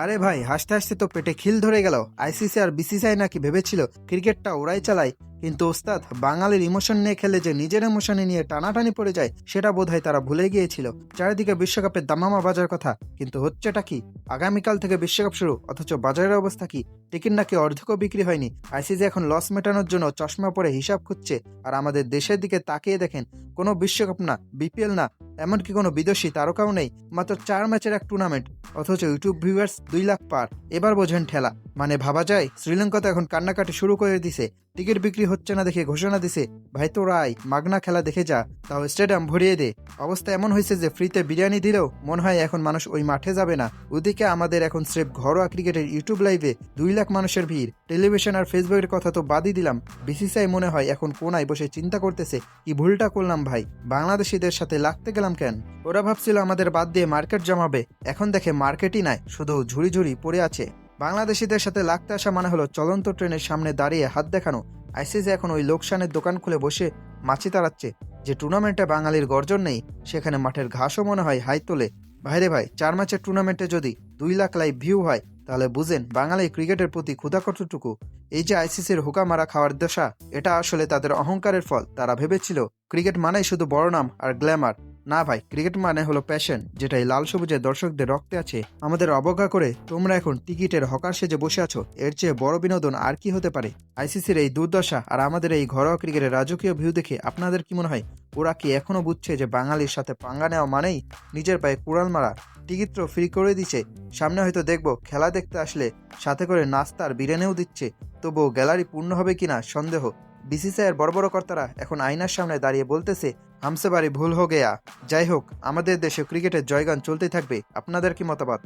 আরে ভাই, হাসতে হাসতে তো পেটে খিল ধরে গেল। আইসিসি আর বিসিসিআই নাকি ভেবেছিল ক্রিকেটটা ওরাই চালায়। কিন্তু ওস্তাদ, বাঙালির ইমোশন নিয়ে খেলে যে নিজের ইমোশনে নিয়ে টানাটানি পড়ে যায়, সেটা বোধহয় তারা ভুলে গিয়েছিল। চারিদিকে বিশ্বকাপের দামামা বাজার কথা। কিন্তু হচ্ছেটা কি? আগামীকাল থেকে বিশ্বকাপ শুরু, অথচ বাজারের অবস্থা কি? টিকিট নাকি অর্ধেকও বিক্রি হয়নি। আইসিসি এখন লস মেটানোর জন্য চশমা পরে হিসাব খুঁজছে। আর আমাদের দেশের দিকে তাকিয়ে দেখেন কোনো বিশ্বকাপ না বিপিএল না, এমনকি কোনো বিদেশি তারকাও নেই, মাত্র চার ম্যাচের এক টুর্নামেন্ট অথচ ইউটিউব ভিউয়ার্স দুই লাখ পার। এবার বোঝেন ঠেলা। মানে ভাবা যায়, শ্রীলঙ্কা তো এখন কান্নাকাটি শুরু করে দিছে। টিকিট বিক্রি হচ্ছে না দেখে ঘোষণা দিছে, ভাই তো রায় মাগনা খেলা দেখে যা, তাও স্টেডিয়াম ভরিয়ে দে। অবস্থা এমন হয়েছে যে ফ্রিতে বিরিয়ানি দিলেও মনে হয় এখন মানুষ ওই মাঠে যাবে না। ওদিকে আমাদের এখন স্রেফ ঘরোয়া ক্রিকেটের ইউটিউব লাইভে দুই লাখ মানুষের ভিড়। টেলিভিশন আর ফেসবুকের কথা তো বাদই দিলাম। বিসিসিআই মনে হয় এখন কোনায় বসে চিন্তা করতেছে, কি ভুলটা করলাম ভাই, বাংলাদেশিদের সাথে লাগতে গেলাম কেন? ওরা ভাবছিল আমাদের বাদ দিয়ে মার্কেট জমাবে। এখন দেখে মার্কেটই নাই, শুধু ঝুড়ি ঝুড়ি পড়ে আছে। বাংলাদেশিদের সাথে লাগতে আসা মানে হলো চলন্ত ট্রেনের সামনে দাঁড়িয়ে হাত দেখানো। আইসিসি এখন ওই লোকসানের দোকান খুলে বসে মাছি তাড়াচ্ছে, যে টুর্নামেন্টে বাঙালির গর্জন নেই, সেখানে মাঠের ঘাসও মনে হয় হাই তোলে। ভাইরে ভাই, চার ম্যাচের টুর্নামেন্টে যদি দুই লাখ লাইভ ভিউ হয় তাহলে বুঝেন, বাঙালি ক্রিকেটের প্রতি ক্ষুধা কতটুকু? এই যে আইসিসির হুকা মারা খাওয়ার দশা, এটা আসলে তাদের অহংকারের ফল। তারা ভেবেছিল, ক্রিকেট মানেই শুধু বড় নাম আর গ্ল্যামার। না ভাই, ক্রিকেট মানে হলো প্যাশন যেটাই লাল সবুজের দর্শকদের রক্তে আছে। আমাদের অবজ্ঞা করে, তোমরা এখন টিকিটের হকার সেজে বসে আছো। এর চেয়ে বড় বিনোদন আর কি হতে পারে? আইসিসির এই দুর্দশা আর আমাদের এই ঘরোয়া ক্রিকেটের রাজকীয় ভিউ দেখে আপনাদের কি মনে হয়? ওরা কি এখনও বুঝছে যে বাঙালির সাথে পাঙ্গা নেওয়া মানেই নিজের পায়ে কুড়াল মারা? টিকিট তো ফ্রি করে দিছে। সামনে হয়তো দেখব, খেলা দেখতে আসলে সাথে করে নাস্তা আর বিরিয়ানিও দিচ্ছে। তবুও গ্যালারি পূর্ণ হবে কিনা সন্দেহ। বিসিসিআইয়ের বড় বড় কর্তারা এখন আয়নার সামনে দাঁড়িয়ে বলতেছে, হামসে বাড়ি ভুল হো গেয়া। যাই হোক, আমাদের দেশে ক্রিকেটের জয়গান চলতেই থাকবে। আপনাদের কি মতামত?